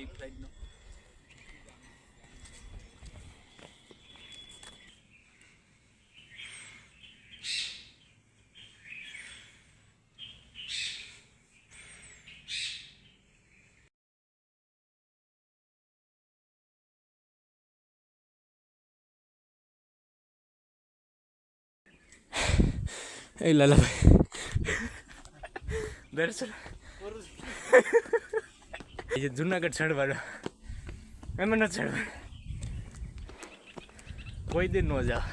Deep ફ્રાઈડનો એ લાલાભાઈ દર્શન એ જુનાગઢ ચડવાનો એમ ન ચડવા કોઈ દિન ન જાવ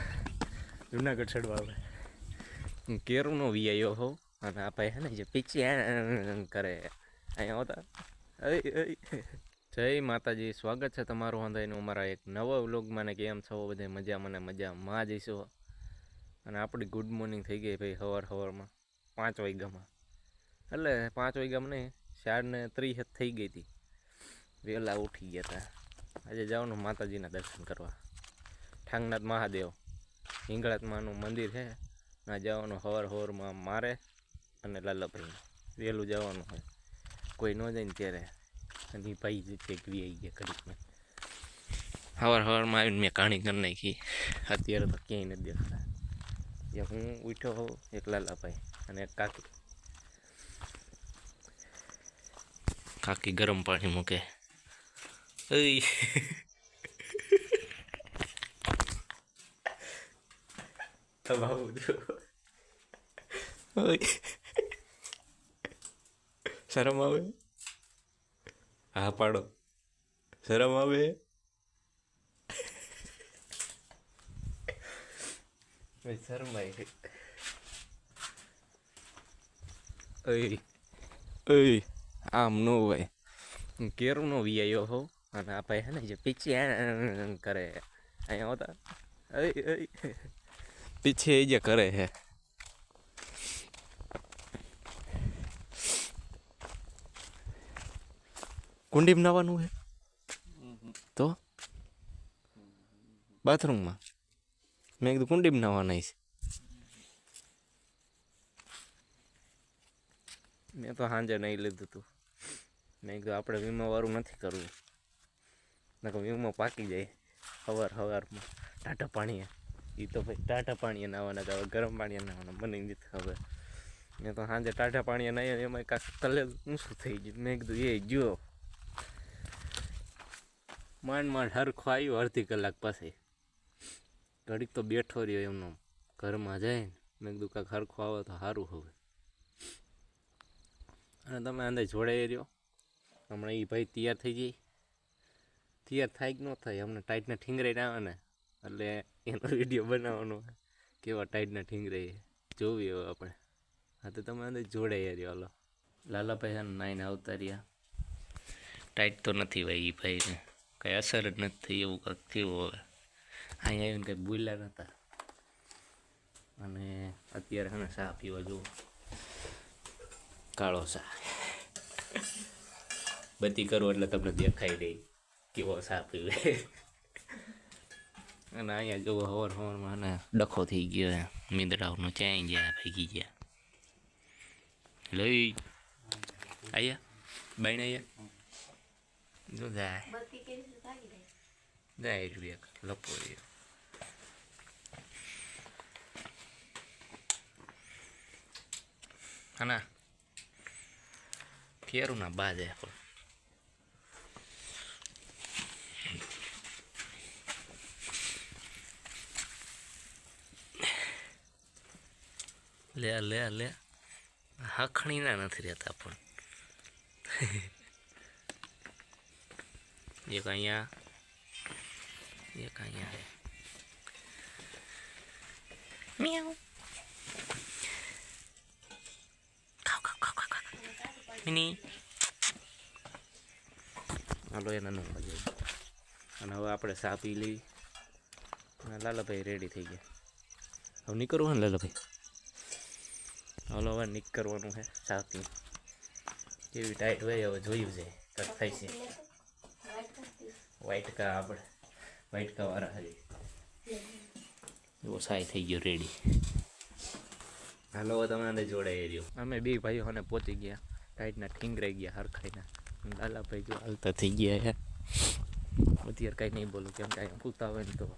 જુનાગઢ ચડવા આવે. કેરુનો વીઆઈઓ હો અને આ ભાઈ હે જે પીછી કરે. અહીંયા હોતા જય માતાજી, સ્વાગત છે તમારું હંધાઈનું અમારા એક નવા વ્લોગમાં ને કેમ છો? બધે મજા મને મજા માં જઈશું અને આપણી ગુડ મોર્નિંગ થઈ ગઈ ભાઈ સવાર સવારમાં પાંચ વાગ્યામાં. એટલે પાંચ વાગ્યામાં નહીં ચાર ને ત્રીસ થઈ ગઈ હતી. વહેલા ઉઠી ગયા હતા આજે જવાનું માતાજીના દર્શન કરવા. ઠાંગનાથ મહાદેવ. હિંગળાત્માનું મંદિર છે. ના જવાનું હવાર હવારમાં મારે અને લાલાભાઈ. વહેલું જવાનું હોય કોઈ ન જાય ને ત્યારે. અને ભાઈ જે છે ઘી આવી ગયા ઘડીકમાં. સવાર સવારમાં આવીને મેં કહાણી કરી નાખી. અત્યારે તો ક્યાંય નથી દેખાતા. જે હું ઉઠ્યો હોઉં એક લાલાભાઈ અને એક કાકી. કાકી ગરમ પાણી મૂકે. શરમ આવે? હા પાડો. શરમ આવે? શરમાય ઓય ઓય આમ નો હોય હું કેરુંનો વીઆઈઓ હો અને આ ભાઈ હે ને જે પીછી કરે અહીંયા હોતા પીછે એ જે કરે હે કુંડી બનાવવાનું છે તો બાથરૂમમાં મેં કીધું કુંડી નાવાના છે મેં તો સાંજે નહીં લીધું હતું મેં કીધું, આપણે વીમાવાળું નથી કરવું. નકર વીમો પાકી જાય સવાર સવારમાં ટાટા પાણીએ. એ તો ભાઈ ટાટા પાણીએ નાવાના હતા ગરમ પાણીએ નાવાના, મને નથી ખબર. મેં તો સાંજે ટાટા પાણીએ નાહ્યા એમાં કાંક તલે ઊંચું થઈ ગયું. મેં કીધું, એ જુઓ માંડ માંડ હરખો આવ્યો અડધી કલાક પછી. ઘડીક તો બેઠો રહ્યો એમનો. ઘરમાં જાય ને. મેં કીધું કાંક હરખો આવે તો સારું હવે. અને તમે અંદર જોડાઈ રહ્યો. હમણાં એ ભાઈ તૈયાર થઈ જાય. તૈયાર થાય કે ન થાય, હમણાં ટાઈટના ઠીંગરાઈને આવે ને એટલે એનો વીડિયો બનાવવાનો કેવા ટાઈટના ઠીંગરાઈ જોવી હવે આપણે. હા, તો તમે અંદર જોડાઈ રહ્યો હાલો. લાલાભાઈ નાઈને આવતા રહ્યા. ટાઈટ તો નથી ભાઈ એ ભાઈને. કંઈ અસર જ નથી થઈ એવું કંઈક થયું હવે. અહીંયા આવીને કંઈ બોલ્યા નહોતા અને અત્યારે હા ચા પીવા જુઓ કાળો ચા. બત્તી કરો એટલે તમને દેખાઈ દે કેવો સાપ અને અહીંયા જુઓ હવાર હવારમાં અને ડખો થઈ ગયો છે. મીંદડાઓનો ચાઈ ગયા ભેગી ગયા. લઈ. આયા? બાઈને આયા? જો જાય. જાય રૂપિયા લપો રહ્યો હાના ફેરું ના બાજે પણ. લે લે લે. હખણીના નથી રહેતા પણ. એક અહીંયા એક અહીંયા છે મ્યાઉ. ખાવ ખાવ ખાવ ખાવ ખાવ. મિની. હાલો, એના ન મજા અને હવે આપણે સાપી લઈ. લાલાભાઈ રેડી થઈ ગયા. હવે નીકળવું ને લાલાભાઈ? હાલો, હવે નીકળવાનું છે સાથી કેવી ટાઈટ હોય, હવે જોયું છે. કટ થાય છે. વ્હાઈટ કા આપણે. વ્હાઈટ કા વાળા હજી એવો સાય થઈ ગયો રેડી હાલો, હવે તમે જોડે જોડાઈ રહ્યો. અમે બે ભાઈઓ અને પહોંચી ગયા ટાઈટના ઠીંગરાઈ ગયા હરખાઈના લાલાભાઈ જો હાલતા થઈ ગયા છે અત્યારે કાંઈ નહીં બોલું, કેમ કે અહીંયા હોય ને તો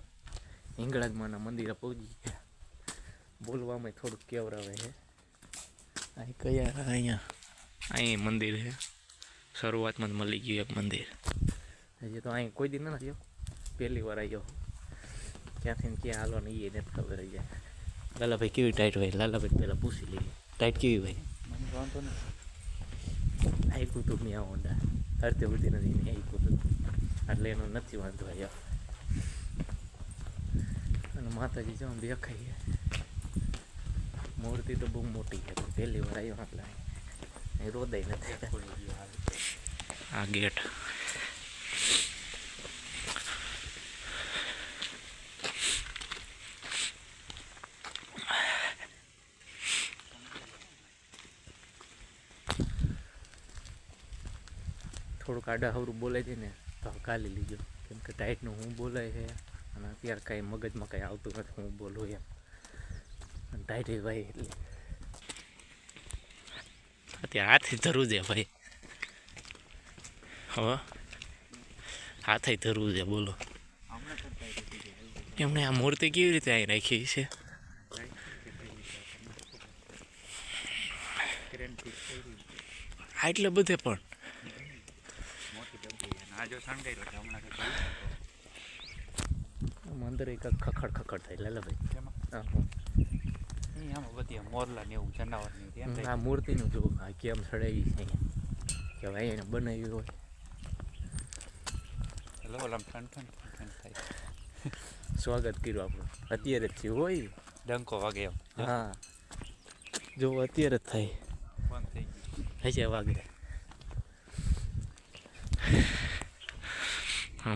હિંગળાજમાના મંદિરે પહોંચી ગયા. બોલવામાં થોડુંક કેવરાવે છે અહીં કયા અહીંયા. અહીં મંદિર છે શરૂઆતમાં જ મળી ગયું એક મંદિર. હજી તો અહીં કોઈ દી ના થયો પહેલી વાર આવ્યો ક્યાંથી ને ક્યાં હાલવાનું એ નથી ખબર જાય લાલાભાઈ કેવી ટાઈટ હોય? લાલાભાઈ પહેલાં પૂછી લઈએ. ટાઈટ કેવી હોય? મને વાંધો નથી. આઈકું કુતુબની આવો હોન્ડા હરતે ઉડતી નથી મેં કુતુબ તું. એટલે એનો નથી વાંધો આવ્યો. અને માતાજી જો આમ દેખાય છે. મૂર્તિ તો બહુ મોટી છે પહેલી વાર આવ્યો એટલે એ રોદય નથી. આ ગેટ. થોડુંક આડા હવરું બોલાય છે ને તો કાલી લીજો. કેમ કે ટાઈટનું હું બોલાય છે અને અત્યારે કાંઈ મગજમાં કાંઈ આવતું નથી, હું બોલું એમ. ટાઈટ ભાઈ એટલે. અત્યારે હાથે ધરવું છે ભાઈ. હવે હાથે ધરવું છે બોલો. એમણે આ મૂર્તિ કેવી રીતે અહીં રાખી છે? આટલે બધે પણ. અંદર એક ખખડ ખખડ થાય. લાલાભાઈ ભાઈ. હા. આમાં બધી મોરલા ને એવું જનાવર ને આ મૂર્તિનું જો આ કેમ સડાવી છે કે ભાઈ એને બનાવ્યું હોય. રાખે. લો આમ ઠંડ ઠંડ ઠંડ થાય. સ્વાગત કર્યું આપણું. અત્યારે જ થયું હોય. ડંકો વાગે એમ. હા. જો અત્યારે જ થાય. બંધ થઈ ગયું. હશે વાગે.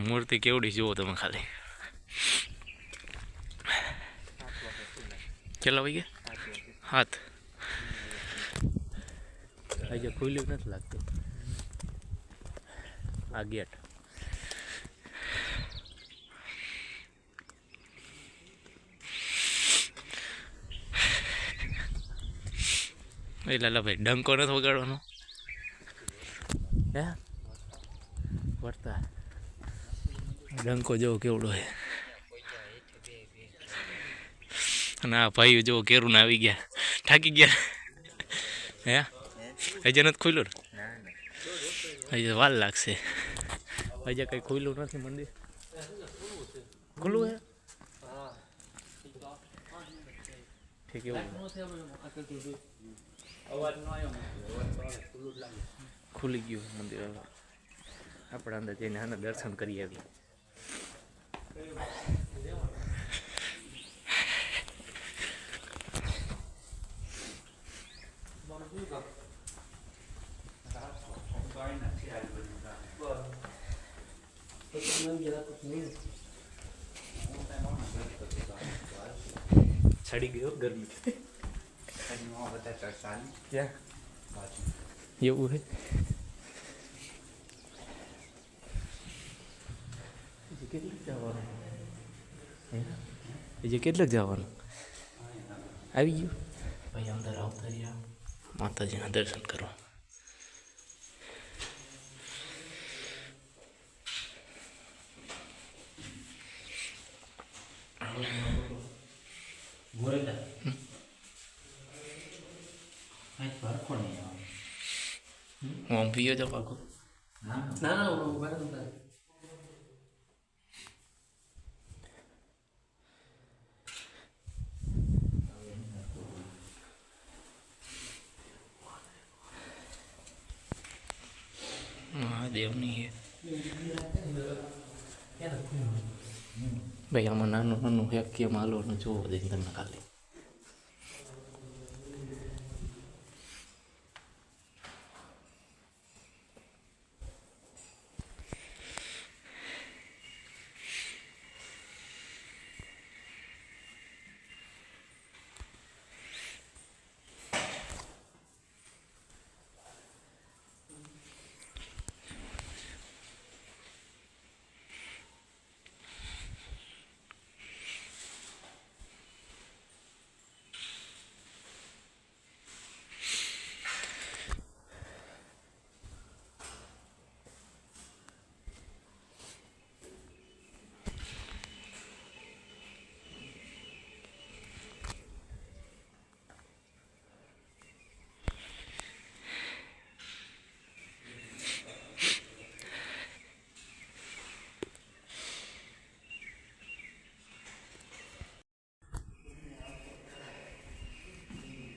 મૂર્તિ કેવડી જુઓ તમે ખાલી સાત વાગે ખુલે કેટલા વાગે ગયા હાથ આજે ખુલ્યું નથી લાગતું આ ગેટ એ લાલા ભાઈ ડંકો નથી વગાડવાનો હે વર્તા ડંકો જેવો કેવડો છે અને આ ભાઈઓ જો કેરું આવી ગયા. થાકી ગયા. હે? હજી નથી ખુલ્લું? હજી વાર લાગશે. હજી કઈ ખુલ્લું નથી મંદિર. ખુલ્લું હે? ઠીક એવું. ખુલી ગયું મંદિર આપણે અંદર જઈને આના દર્શન કરી આવીએ. છડી ગયો ગરમી ક્યાં એવું હે હજી કેટલું જવાનું હે? હજી કેટલું જવાનું આવી ગયું ભાઈ અંદર આવતા રહ્યા માતાજીના દર્શન કરવા હું પીયો છો પાકો? મહાદેવની છે ભાઈ આમાં નાનું નાનું હેક કેમ હાલવાનું જોવો તમને ખાલી.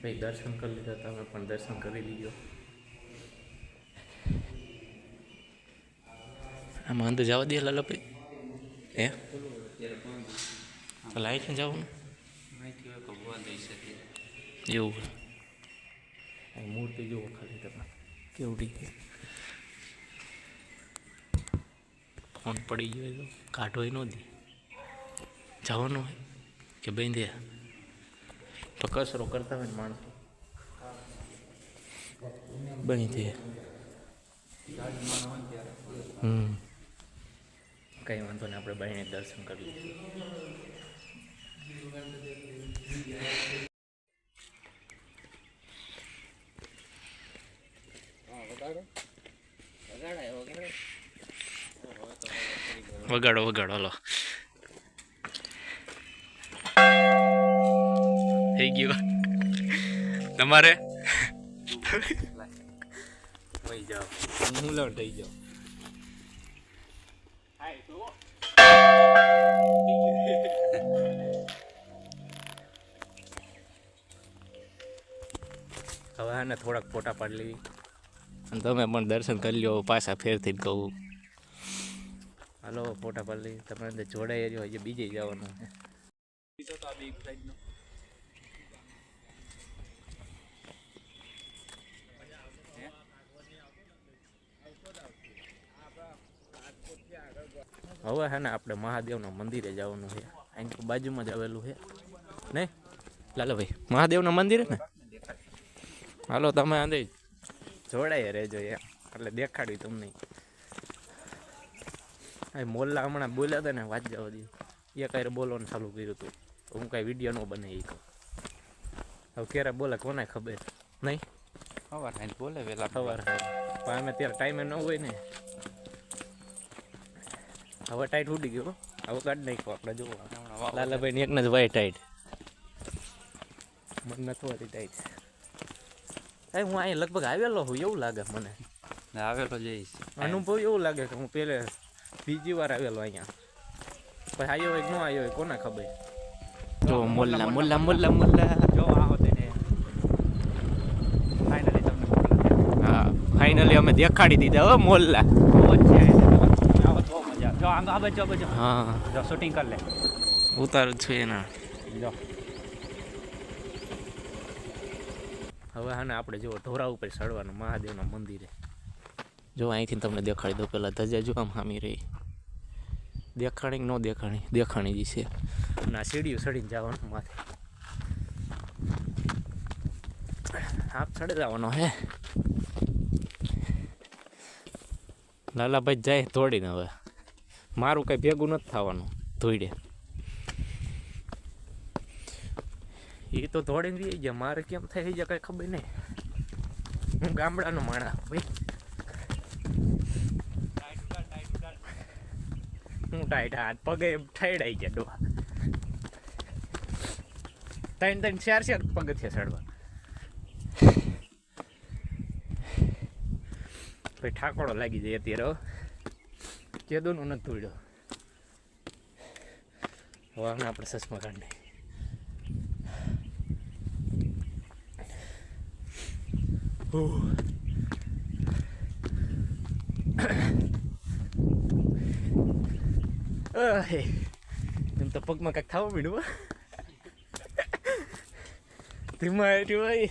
ભાઈ દર્શન કરી લીધા તમે પણ દર્શન કરી લીધો. આમાં અંદર જવા દે લાલાભાઈ હે? તો લાઈટ જવું એવું મૂર્તિ જુઓ ખાલી તમે. કેવડી ફોન પડી ગયો કાઢો એ ન દે. જવાનું હોય કે બેંધે તો કસરો કરતા હોય ને બની બેંધે હમ. કંઈ વાંધો નહીં, આપણે બહેને દર્શન કરી વગાડો વગાડો, હલો. થઈ ગયો. તમારે? વહી જાઓ. હું લઉં થઈ જાઓ. હવે આને થોડાક ફોટા પાડી લેવી અને તમે પણ દર્શન કરી લો પાછા ફેરથી કહું. હાલો, ફોટા પાડી તમે જોડાઈ રહ્યો હજી બીજે જવાનું હવે હે ને આપણે મહાદેવના મંદિરે જવાનું છે. અહીં તો બાજુમાં જ આવેલું છે. નહીં લાલાભાઈ મહાદેવના મંદિરે ને? હાલો તમે અંદર જોડાઈ રહેજો એમ. એટલે દેખાડ્યું તમને. એ મોલ્લા હમણાં બોલ્યા હતા ને વાત જવા દીધું એ કાંઈ બોલવાનું ચાલુ કર્યું હતું. હું કાંઈ વીડિયો ન બને એ હવે ક્યારે બોલે કોને ખબર? નહીં? સવાર બોલે વેલા. સવારે પણ અમે ત્યારે ટાઈમે ન હોય ને. હવે ટાઈટ ઉડી ગયો હવે કાઢ નાખ્યો આપણે જો લાલાભાઈ ની એકને જ વાય ટાઈટ મને નથી હોતી ટાઈટ એ હું અહીં લગભગ આવેલો હું એવું લાગે મને. આવેલો જઈશ અનુભવ એવું લાગે કે હું પેલે બીજી વાર આવેલો અહીંયા. પછી આવ્યો હોય કે ન આવ્યો હોય કોને ખબર? જો મોલ્લા મોલ્લા મોલ્લા મોલ્લા જો આ હોતે ને. ફાઇનલી તમને હા ફાઇનલી અમે દેખાડી દીધા હો મોલ્લા. છે જો આ આ બાજુ. હા. જો શૂટિંગ કરી લે. ઉતાર છું એના. જો. હવે હાને આપણે જો ઢોરા ઉપર ચડવાનું મહાદેવના મંદિરે. જો અહીંથી તમને દેખાડી દઉં પહેલાં ધજા જો આમ હામી રહી. દેખાણી ન દેખાણી? દેખાણી જ છે. અને આ સીડીઓ ચડીને જવાનું માથે. આપ ચડી જવાનો હે. લાલાભાઈ જાય તોડીને હવે. મારું કંઈ ભેગું નથી થવાનું. ધોઈડે. એ તો ધોળીને રહી ગયા. મારે કેમ થઈ જાય કંઈ ખબર નહીં. હું ગામડાનો માણા ભાઈ. હું ટાઈટ હાથ પગે ઠેડાઈ ગયા ડોહા. ત્રણ ત્રણ, ચાર ચાર પગથિયા ચડવા. ભાઈ, ઠાકોડો લાગી જાય અત્યારે કેદોનો નથી તોડ્યો હવે આપણે સસમા કાઢી. Ay, એમ તો પગમાં કાંઈક થવા મીડું ધીમા એટલું ભાઈ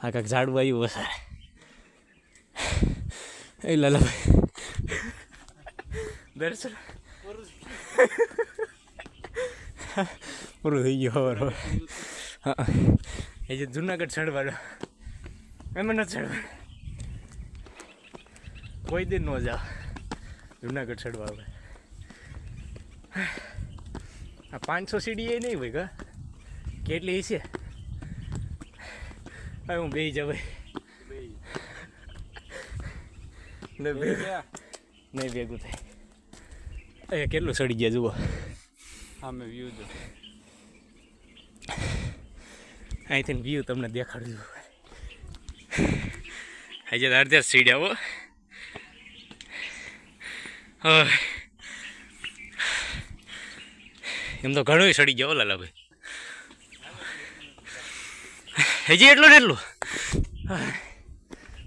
આ કાંઈક ઝાડું આવ્યું હશે એ લાલાભાઈ દર્શન પૂરું થઈ ગયું બરોબર હા એ જે જુનાગઢ ચડવાનો એમાં ન ચડવા કોઈ દિન ન જાઓ જુનાગઢ ચડવા હવે આ પાંચસો સીડી એ નહીં હોય કા કેટલી છે હવે હું બે જવાય ભાઈ બે નહીં ભેગું થાય અહીંયા કેટલું સડી ગયા જુઓ સામે વ્યૂ જો અહીંથી વ્યૂ તમને દેખાડું છું આજે અડધા સીડ આવો એમ તો ઘણું સડી ગયો લાલાભાઈ હજી એટલું ને એટલું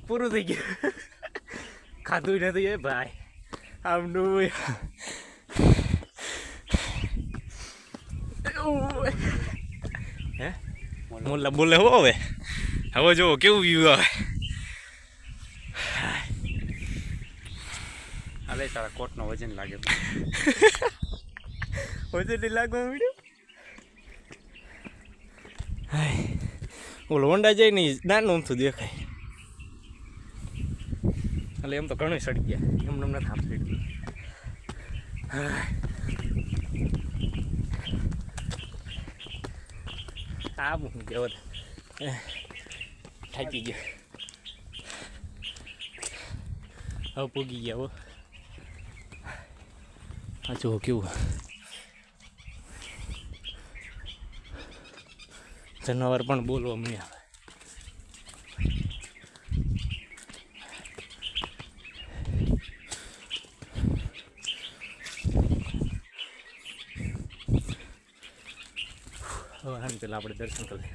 પૂરું થઈ ગયું ખાધું નથી એ ભાઈ આમનું હે મોલા બોલે હો હવે. હવે જુઓ કેવું વ્યૂ આવે. હાલે તારા કોટનો વજન લાગે વજન લાગવા મળ્યું ઓલો હોન્ડા જાય નહીં નાનું અમથું દેખાય. એટલે એમ તો ઘણું સડી ગયા. એમને નથી આમ સડી આ હું કેવો થાકી ગયો. હવે પૂગી ગયા હો. આ જુઓ કેવું. જનાવર પણ બોલવા મને આવે હવે આને પેલા આપણે દર્શન કરી.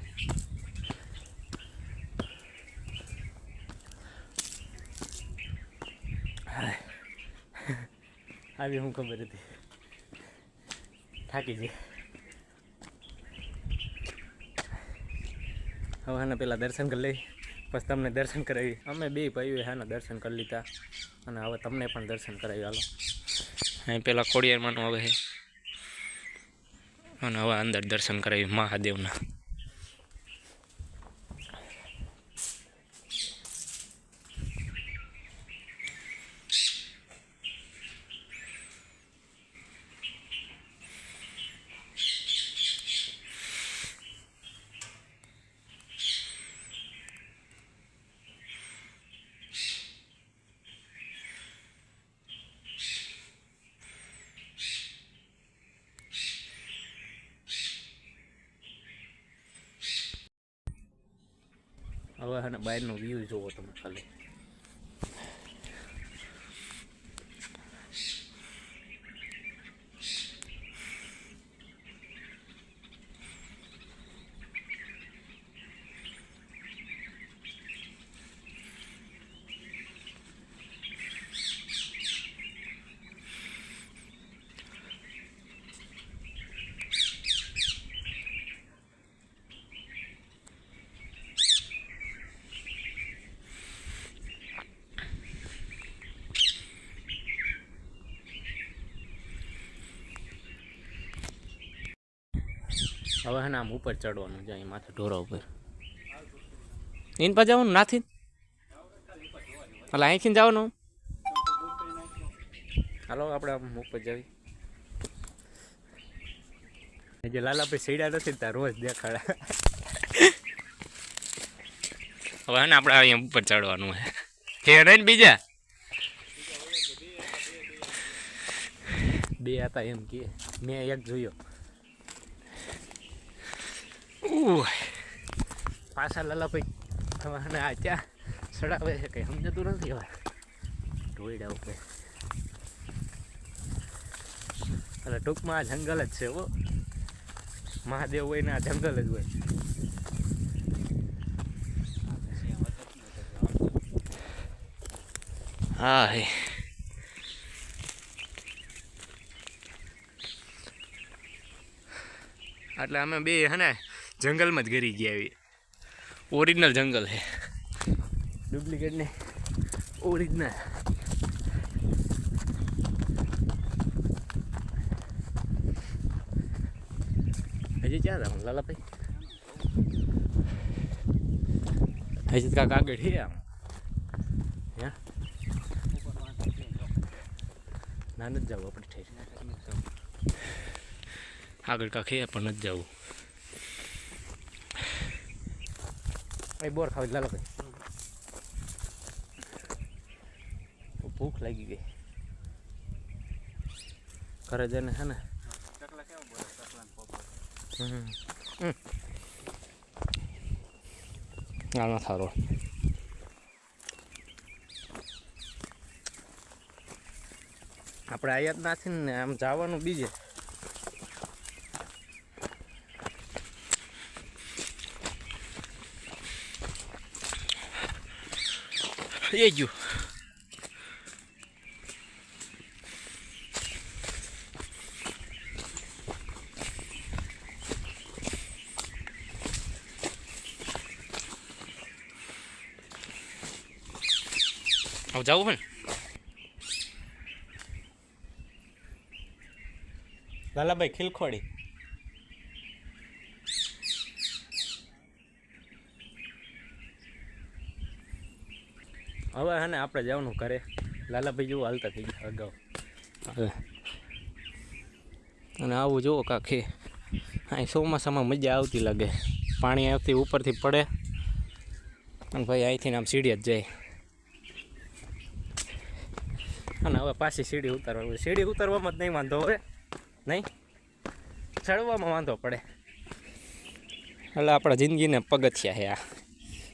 આવી હું ખબર હતી. થાકી જઈ હવે આને પેલા દર્શન કરી લઈ પછી તમને દર્શન કરાવી અમે બે ભાઈઓએ હાના દર્શન કરી લીધા. અને હવે તમને પણ દર્શન કરાવી હાલો. અહીં પેલા ખોડિયારમાંનું હવે છે. અને હવે અંદર દર્શન કરાવી મહાદેવના. હવે આને બહારનો વ્યૂ જોવો તમે ખાલી હવે હે આમ ઉપર ચડવાનું છે અહીં માથે ઢોરા ઉપર. એને પર જવાનું નાથી? એટલે અહીંથી જવાનું. હાલો આપણે આમ ઉપર જવી. જે લાલાભાઈ સૈડા નથી ત્યાં રોજ દેખાડા. હવે ને આપણે અહીંયા ઉપર ચડવાનું હે. ને બીજા? બે હતા એમ કે મેં એક જોયો. પાછા લાલાભાઈ હવે આ ત્યાં સડાવે છે કંઈ સમજતું નથી હવે. ઢોયડા ઉપર. એટલે ટૂંકમાં આ જંગલ જ છે હો. મહાદેવ હોય ને આ જંગલ જ હોય. હા, હે. એટલે અમે બે હે જંગલમાં જ ઘરી ગયા એવી. ઓરિજિનલ જંગલ છે ડુપ્લિકેટ ને ઓરિજિનલ હજી ક્યાં હતા? લાલાભાઈ? હજી કાંક આગળ છે આમ. હે? ના નથી જવું આપણે ઠેર આગળ કાંક છે પણ નથી જવું. એ બોર ખાવી લાલો ભાઈ. ભૂખ લાગી ગઈ. ઘરે જઈને હે ને? ના થારો. આપણે આયાત નાથી ને આમ જવાનું બીજે. એ ગયું હવે જવું હોય લાલાભાઈ ખીલખોડી. હવે હે ને આપણે જવાનું ઘરે. લાલાભાઈ જેવું હાલતા થઈ ગયા અગાઉ. હવે. અને આવું જુઓ કાંખે અહીં ચોમાસામાં મજા આવતી લાગે. પાણી આવતી ઉપરથી પડે. અને ભાઈ અહીંથી આમ સીડી જ જાય. અને હવે પાછી સીડી ઉતારવા. સીડી ઉતારવામાં જ નહીં વાંધો હવે. નહીં? ચડવામાં વાંધો પડે. એટલે આપણા જિંદગીને પગથિયા છે આ.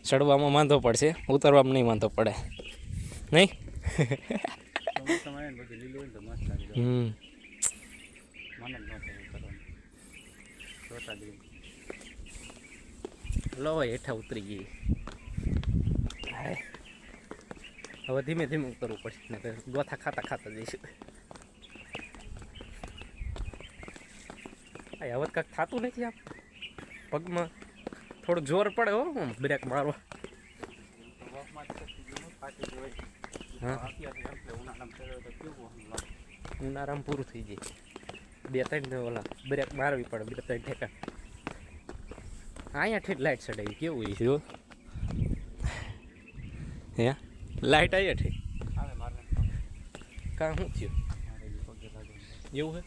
ચડવામાં વાંધો પડશે ઉતરવામાં નહીં વાંધો પડે. નહીં? હમ. લો હેઠા ઉતરી ગઈ. હવે ધીમે ધીમે ઉતરવું પડશે ને ગોથા ખાતા ખાતા જઈશું. હવે કાંક થતું નથી આપ પગમાં. થોડું જોર પડે હો બ્રેક મારવા. ઉનારામ જ પૂરું થઈ જાય. બે ત્રણ ઓલા બ્રેક મારવી પડે બે ત્રણ ઠેકા. અહીંયા ઠીક લાઇટ ચડાવી કેવું હોય છે હો? હે? લાઇટ અહીંયા ઠીક આવે કાં શું થયું? એવું હે?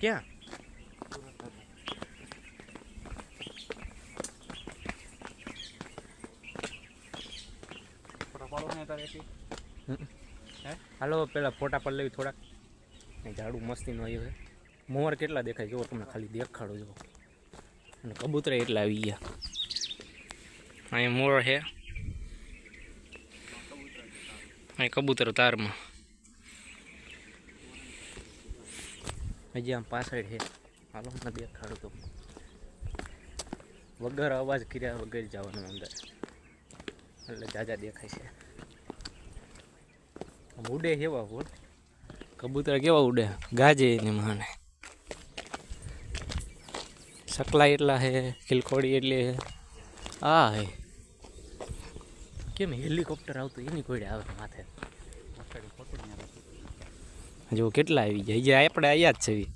ક્યાં સુરત હતું. ફોટો પાડો ને તારે એથી? હાલો, પેલા ફોટા પર લેવી થોડાક. ઝાડુ મસ્તીનું આવ્યું છે. મોર કેટલા દેખાય જો તમને ખાલી દેખાડો જો. અને કબૂતર એટલા આવી ગયા. અહીંયા મોર છે. અહીં કબૂતર તારમાં. હજી આમ પાછળ છે. હાલો, મને દેખાડું તો. વગર અવાજ કર્યા વગર જવાનું અંદર. એટલે જાજા દેખાય છે. ઉડે કેવા બોલ કબૂતર કેવા ઉડે? ગાજે ને માને. સકલા એટલા હે ખિલખોડી એટલી હે. આ હે. કેમ હેલિકોપ્ટર આવતું? એની કોઈડે આવે માથે. જો કેટલા આવી જાય આપણે આયા જ છે.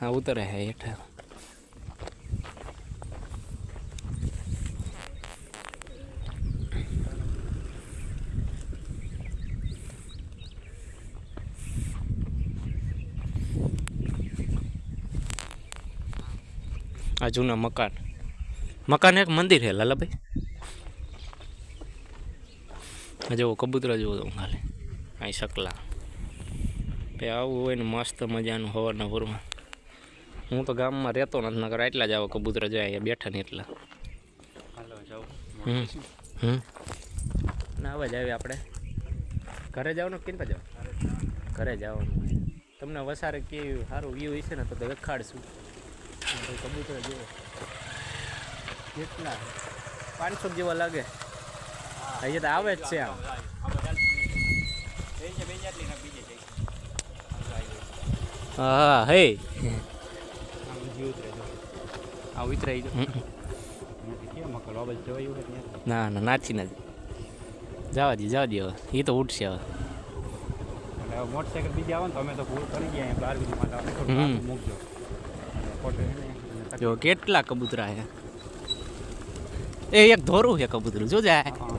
હા ઉતરે હે હેઠા આ જૂના મકાન. મકાન એક મંદિર છે લાલાભાઈ. જુઓ કબૂતરો જુઓ તો ખાલી. અહીં શકલા. તે આવું હોય ને મસ્ત મજાનું હવાના પૂરમાં હું તો ગામમાં રહેતો નથી નકર એટલા જ આવો કબૂતર જાય બેઠા ને એટલા. હમ હમ. ના આવે જ આવી આપણે. ઘરે જવાનું કે જાવ ઘરે જવાનું તમને વસારે કેવું સારું વ્યૂ હશે ને તો દેખાડશું. કબૂતર જેવો. કેટલા? પાંચસો જેવા લાગે. અહીંયા તો આવે જ છે આમ. હા હે આ ઉતરાઈ ના ના નાચી નથી. જવા દે જવા દે હવે. એ તો ઉઠશે હવે. મોટરસાઇકલ બીજી આવે ને તો અમે તો ભૂલ કરી ગયા. બાર બીજી માટે. મૂકજો. જો કેટલા કબૂતરા છે એ એક ધોરું છે કબૂતરું જો જાય હા.